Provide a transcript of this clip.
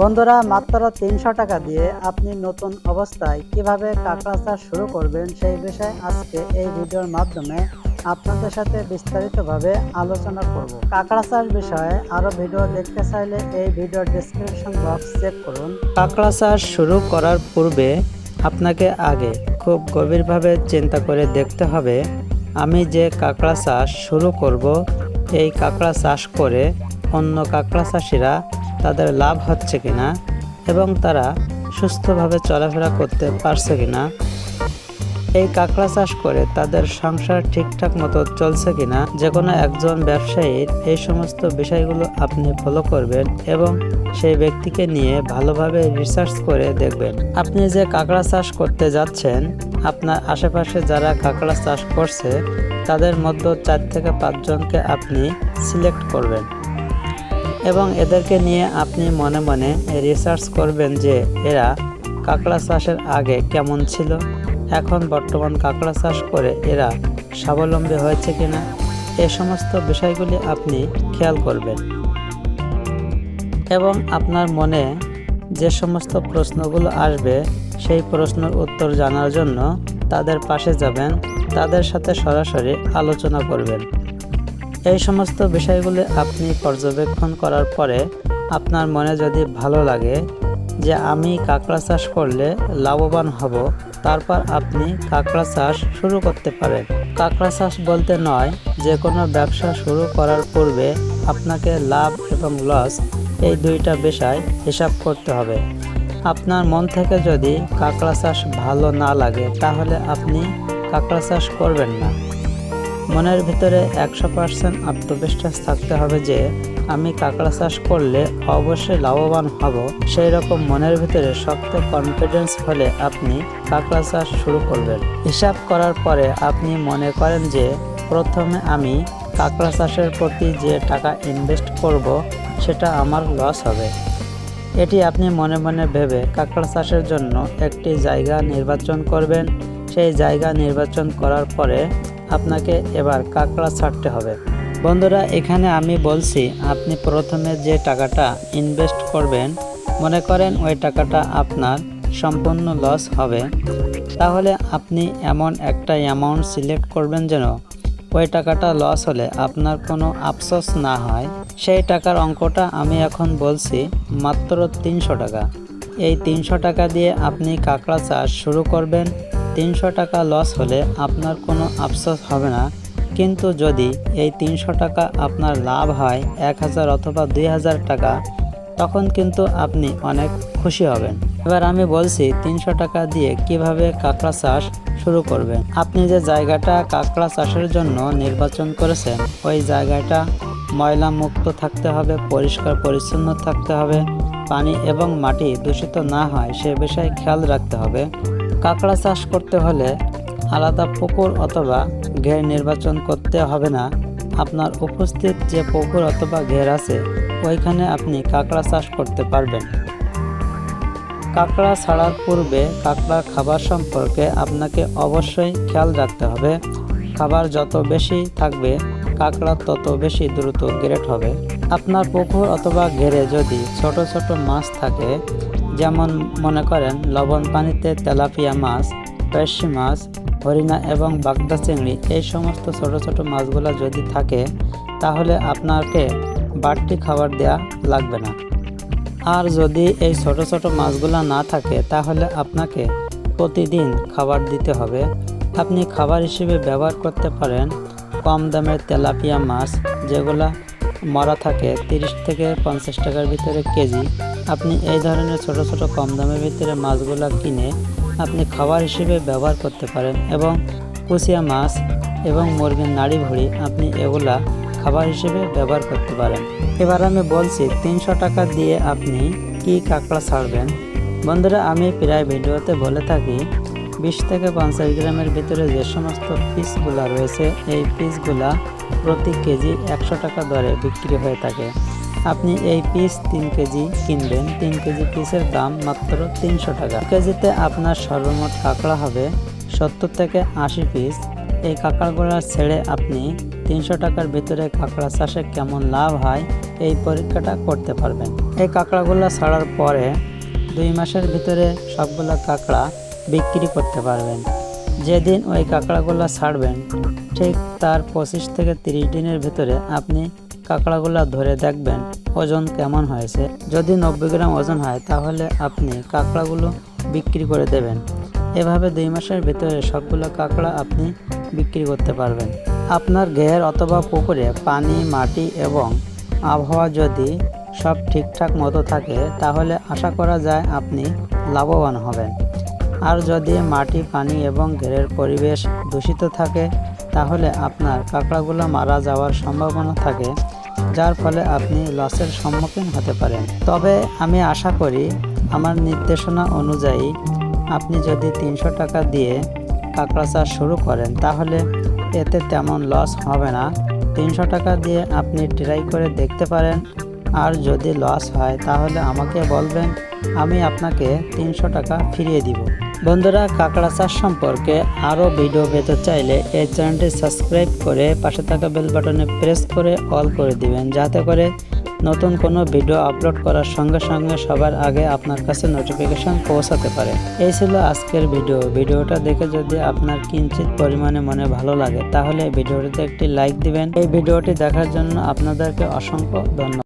বন্ধুরা, মাত্র তিনশো টাকা দিয়ে আপনি নতুন অবস্থায় কীভাবে কাঁকড়া চাষ শুরু করবেন সেই বিষয়ে আজকে এই ভিডিওর মাধ্যমে আপনাদের সাথে বিস্তারিতভাবে আলোচনা করব। কাঁকড়া চাষ বিষয়ে আরও ভিডিও দেখতে চাইলে এই ভিডিওর ডেসক্রিপশন বক্স চেক করুন। কাঁকড়া চাষ শুরু করার পূর্বে আপনাকে আগে খুব গভীরভাবে চিন্তা করে দেখতে হবে, আমি যে কাঁকড়া চাষ শুরু করব, এই কাঁকড়া চাষ করে অন্য কাঁকড়া চাষিরা তাদের লাভ হচ্ছে কিনা এবং তারা সুস্থভাবে চলাফেরা করতে পারছে কিনা, এই কাঁকড়া চাষ করে তাদের সংসার ঠিকঠাক মতো চলছে কিনা যে কোনো একজন ব্যবসায়ীর এই সমস্ত বিষয়গুলো আপনি ফলো করবেন এবং সেই ব্যক্তিকে নিয়ে ভালোভাবে রিসার্চ করে দেখবেন। আপনি যে কাঁকড়া চাষ করতে যাচ্ছেন, আপনার আশেপাশে যারা কাঁকড়া চাষ করছে, তাদের মধ্যে চার থেকে পাঁচজনকে আপনি সিলেক্ট করবেন। এবং এদেরকে নিয়ে আপনি মনে মনে রিসার্চ করবেন যে এরা কাঁকড়া চাষের আগে কেমন ছিল। এখন বর্তমান কাঁকড়া চাষ করে এরা স্বাবলম্বী হয়েছে কিনা, এ সমস্ত বিষয়গুলি আপনি খেয়াল করবেন। এবং আপনার মনে যে সমস্ত প্রশ্নগুলো আসবে, সেই প্রশ্নের উত্তর জানার জন্য তাদের পাশে যাবেন, তাদের সাথে সরাসরি আলোচনা করবেন। এই সমস্ত বিষয়গুলি আপনি পর্যবেক্ষণ করার পরে আপনার মনে যদি ভালো লাগে যে আমি কাঁকড়া চাষ করলে লাভবান হব, তারপর আপনি কাঁকড়া চাষ শুরু করতে পারেন। কাঁকড়া চাষ বলতে নয়, যে কোনো ব্যবসা শুরু করার পূর্বে আপনাকে লাভ এবং লস এই দুইটা বিষয় হিসাব করতে হবে। আপনার মন থেকে যদি কাঁকড়া চাষ ভালো না লাগে, তাহলে আপনি কাঁকড়া চাষ করবেন না। মনের ভিতরে একশো পার্সেন্ট আত্মবিশ্বাস থাকতে হবে যে আমি কাঁকড়া চাষ করলে অবশ্যই লাভবান হব। সেই রকম মনের ভিতরে শক্ত কনফিডেন্স হলে আপনি কাঁকড়া চাষ শুরু করবেন। হিসাব করার পরে আপনি মনে করেন যে প্রথমে আমি কাঁকড়া চাষের প্রতি যে টাকা ইনভেস্ট করব, সেটা আমার লস হবে। এটি আপনি মনে মনে ভেবে কাঁকড়া চাষের জন্য একটি জায়গা নির্বাচন করবেন। সেই জায়গা নির্বাচন করার পরে আপনাকে এবার কাঁকড়া ছাড়তে হবে। বন্ধুরা, এখানে আমি বলছি, আপনি প্রথমে যে টাকাটা ইনভেস্ট করবেন, মনে করেন ওই টাকাটা আপনার সম্পূর্ণ লস হবে। তাহলে আপনি এমন একটা অ্যামাউন্ট সিলেক্ট করবেন যেন ওই টাকাটা লস হলে আপনার কোনো আফসোস না হয়। সেই টাকার অঙ্কটা আমি এখন বলছি মাত্র তিনশো টাকা। এই তিনশো টাকা দিয়ে আপনি কাঁকড়া চাষ শুরু করবেন। তিনশো টাকা লস হলে আপনার কোনো আফসোস হবে না। কিন্তু যদি এই তিনশো টাকা আপনার লাভ হয়, এক হাজার অথবা দুই হাজার টাকা, তখন কিন্তু আপনি অনেক খুশি হবেন। এবার আমি বলছি, তিনশো টাকা দিয়ে কীভাবে কাঁকড়া চাষ শুরু করবেন? আপনি যে জায়গাটা কাঁকড়া চাষের জন্য নির্বাচন করেছেন, ওই জায়গাটা ময়লা মুক্ত থাকতে হবে, পরিষ্কার, পরিচ্ছন্ন থাকতে হবে, পানি এবং মাটি দূষিত না হয়, সে বিষয়ে খেয়াল রাখতে হবে। কাঁকড়া চাষ করতে হলে আলাদা পুকুর অথবা ঘের নির্বাচন করতে হবে না। আপনার উপস্থিত যে পুকুর অথবা ঘের আছে, ওইখানে আপনি কাঁকড়া চাষ করতে পারবেন। কাঁকড়া ছাড়ার পূর্বে কাঁকড়ার খাবার সম্পর্কে আপনাকে অবশ্যই খেয়াল রাখতে হবে। খাবার যত বেশি থাকবে, কাঁকড়া তত বেশি দ্রুত গ্রেট হবে। আপনার পুকুর অথবা ঘেরে যদি ছোট ছোট মাছ থাকে যেমন মনে করেন, লবণ পানিতে তেলাপিয়া মাছ, পেশি মাছ, হরিণা এবং বাগদা চিংড়ি, এই সমস্ত ছোট ছোট মাছগুলো যদি থাকে, তাহলে আপনাকে বাড়তি খাবার দেয়া লাগবে না। আর যদি এই ছোট ছোট মাছগুলো না থাকে, তাহলে আপনাকে প্রতিদিন খাবার দিতে হবে। আপনি খাবার হিসেবে ব্যবহার করতে পারেন কম দামের তেলাপিয়া মাছ, যেগুলা মরা থাকে তিরিশ থেকে পঞ্চাশ টাকার ভিতরে কেজি। আপনি এই ধরনের ছোট ছোট কম দামের ভিতরে মাছগুলো কিনে আপনি খাবার হিসেবে ব্যবহার করতে পারেন এবং কুচিয়া মাছ এবং মুরগির নাড়ি ভুড়ি আপনি এগুলা খাবার হিসেবে ব্যবহার করতে পারেন। এবার আমি বলছি তিনশো টাকা দিয়ে আপনি কি কাঁকড়া ছাড়বেন? বন্ধুরা, আমি প্রায় ভিডিওতে বলে থাকি, বিশ থেকে পঞ্চাশ গ্রামের ভিতরে যে সমস্ত পিসগুলা রয়েছে, এই পিসগুলা প্রতি কেজি একশো টাকা দরে বিক্রি হয়ে থাকে। আপনি এই পিস তিন কেজি কিনবেন। তিন কেজি পিসের দাম মাত্র তিনশো টাকা। কেজিতে আপনার সর্বমোট কাঁকড়া হবে সত্তর থেকে আশি পিস। এই কাঁকড়াগুলো ছেড়ে আপনি তিনশো টাকার ভিতরে কাঁকড়া চাষে কেমন লাভ হয় এই পরীক্ষাটা করতে পারবেন। এই কাঁকড়াগুলো ছাড়ার পরে দুই মাসের ভিতরে সবগুলো কাঁকড়া বিক্রি করতে পারবেন। যেদিন ওই কাঁকড়াগুলো ছাড়বেন ঠিক তার পঁচিশ থেকে তিরিশ দিনের ভিতরে আপনি কাঁকড়াগুলো ধরে দেখবেন ওজন কেমন হয়েছে। যদি নব্বই গ্রাম ওজন হয়, তাহলে আপনি কাঁকড়াগুলো বিক্রি করে দেবেন। এভাবে দুই মাসের ভিতরে সবগুলো কাঁকড়া আপনি বিক্রি করতে পারবেন। আপনার ঘের অথবা পুকুরে পানি, মাটি এবং আবহাওয়া যদি সব ঠিকঠাক মতো থাকে, তাহলে আশা করা যায় আপনি লাভবান হবেন। আর যদি মাটি, পানি এবং ঘেরের পরিবেশ দূষিত থাকে তাহলে আপনার কাঁকড়াগুলো মারা যাওয়ার সম্ভাবনা থাকে, যার ফলে আপনি লসের সম্মুখীন হতে পারেন। তবে আমি আশা করি, আমার নির্দেশনা অনুযায়ী আপনি যদি তিনশো টাকা দিয়ে কাঁকড়া চাষ শুরু করেন, তাহলে এতে তেমন লস হবে না। তিনশো টাকা দিয়ে আপনি ট্রাই করে দেখতে পারেন, আর যদি লস হয়, তাহলে আমাকে বলবেন, আমি আপনাকে তিনশো টাকা ফিরিয়ে দিব। বন্ধুরা, কাঁকড়া চাষ সম্পর্কে আরও ভিডিও পেতে চাইলে এই চ্যানেলটি সাবস্ক্রাইব করে পাশে থাকা বেল বাটনে প্রেস করে অল করে দিবেন, যাতে করে নতুন কোনো ভিডিও আপলোড করার সঙ্গে সঙ্গে সবার আগে আপনার কাছে নোটিফিকেশন পৌঁছাতে পারে। এই ছিল আজকের ভিডিও। ভিডিওটা দেখে যদি আপনার কিঞ্চিত পরিমাণে মনে ভালো লাগে, তাহলে ভিডিওটিতে একটি লাইক দিবেন। এই ভিডিওটি দেখার জন্য আপনাদেরকে অসংখ্য ধন্যবাদ।